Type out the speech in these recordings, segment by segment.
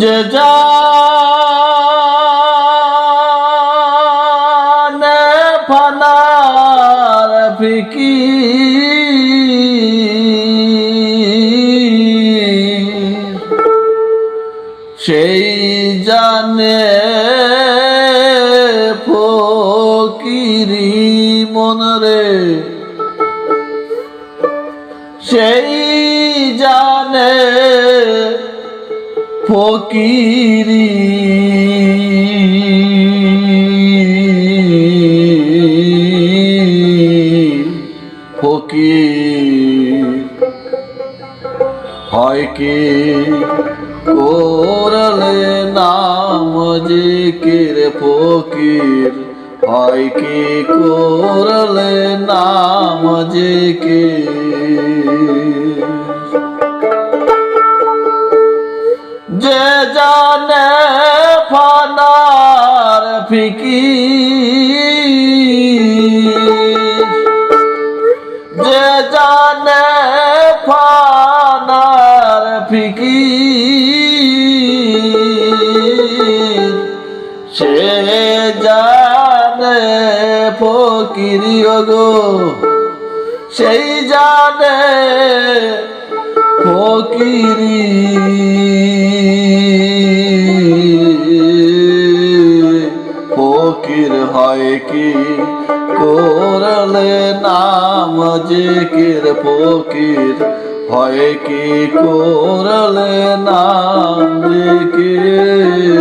যে জানে ফানার ফিকি সেই জানে ফকিরি মনরে। সেই জানে ফকিরি। ফকির হয় কি করলে নাম জিকির? ফকির হয় কি করলে নাম জিকির? যে জানে ফানার ফিকি, যে জানে ফানার ফিকি, সে জানে ফকিরি গো সেই জানে ফকিরি। হয় কি? করলে নাম জিকির ফকির হয় কি? করলে নাম জিকির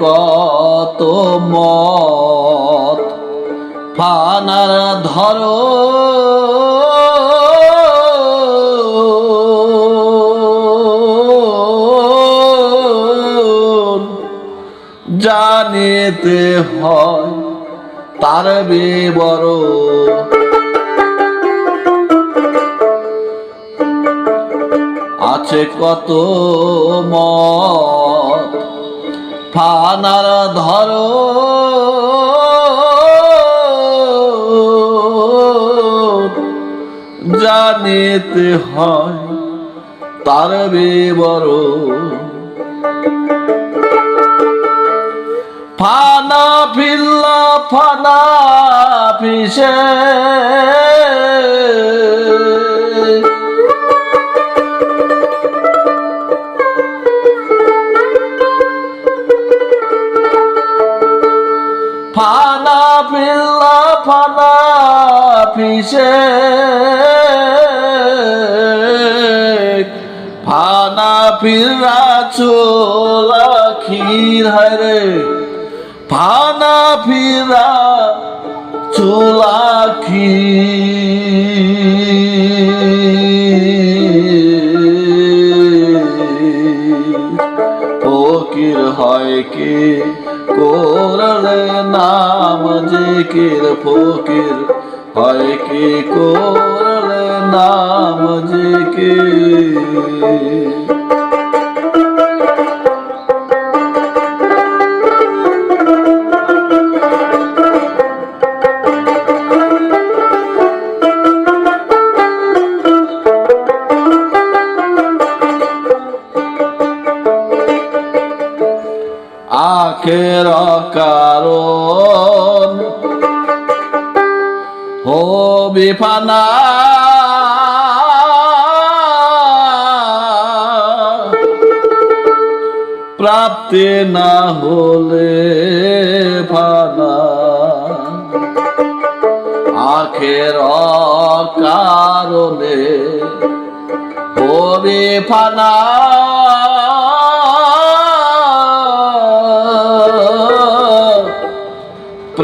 কত মত ফানার ধরো। জানিতে হয় তার বিবরণ। আছে কত মত ফানার ধরো। জানিতে হয় তার বিবরণ। ফানা ফিল্লা ফানা পিসে পিসে ফানা ফিরা চোলা ক্ষীর হরে ফানা ফিরা চোলা ফকির হয় কি? করলে নাম জিকির ফকির। হয় কি করলে নাম জিকির? আখের কারণ হবি প্রাপ্তি না হলে ফানা আখের কারণে হবি ফানা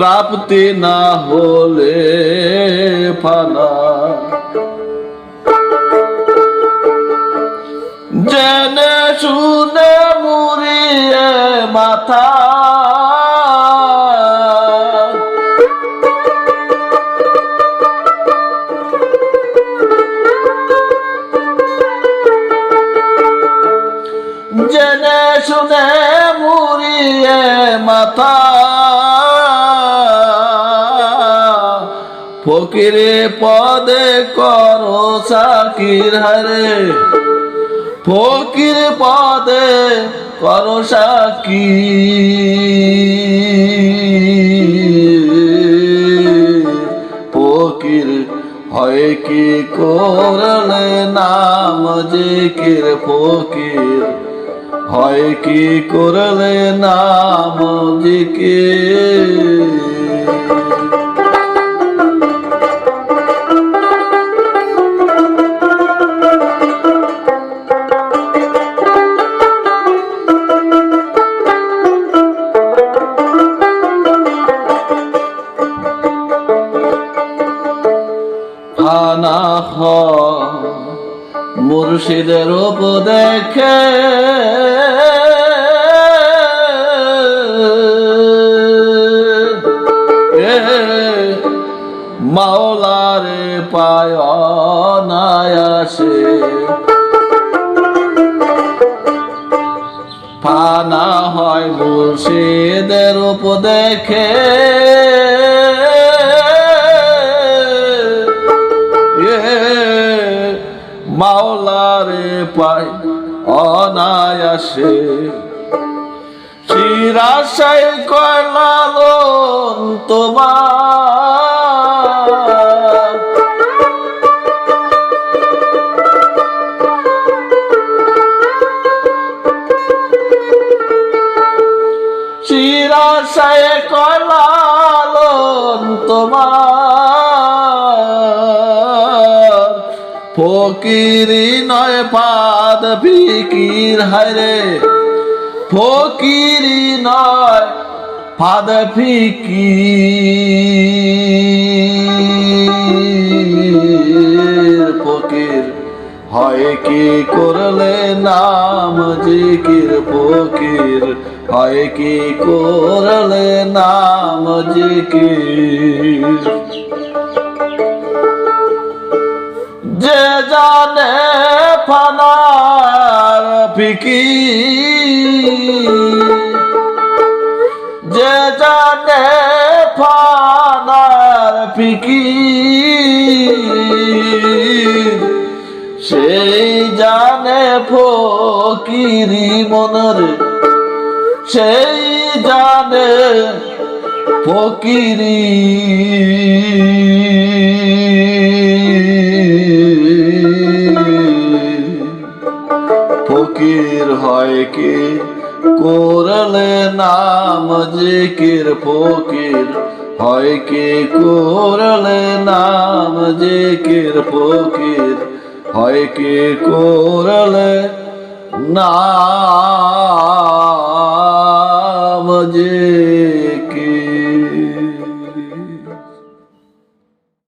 প্রাপ্তি না হলে ফানা। জেনে শুনে মুড়িয়ে মাথা। জেনে শুনে মুড়িয়ে মাথা। ফকিরে পদে করো সাকির হরে। ফকির পদে করো সাকি ফকির হয় কি করলে নাম জিকির? ফকির হয় কি করলে নাম জিকির? ফানা হ দেখে এ মাওলারে পায় নায়াসে ফানা হয় মুর্শিদের রূপ দেখে পাই অনায়াসে। শিরাশাই কয়লালন তোমার। শিরাশায় কলালন তোমার। ফকিরি নয় পাদ ফিকির হায়রে ফকিরি নয় পাদ ফিকির। ফকির হয় কি করলে নাম জিকির? ফকির হয় কি করলে নাম জিকির? যে জানে ফানার ফিকি, যে জানে ফানার ফিকি, সেই জানে ফকিরি মনরে, সেই জানে ফকিরি। ফকির। হয় কে করলে নাম জিকির ফকির? হয় কে করলে নাম জিকির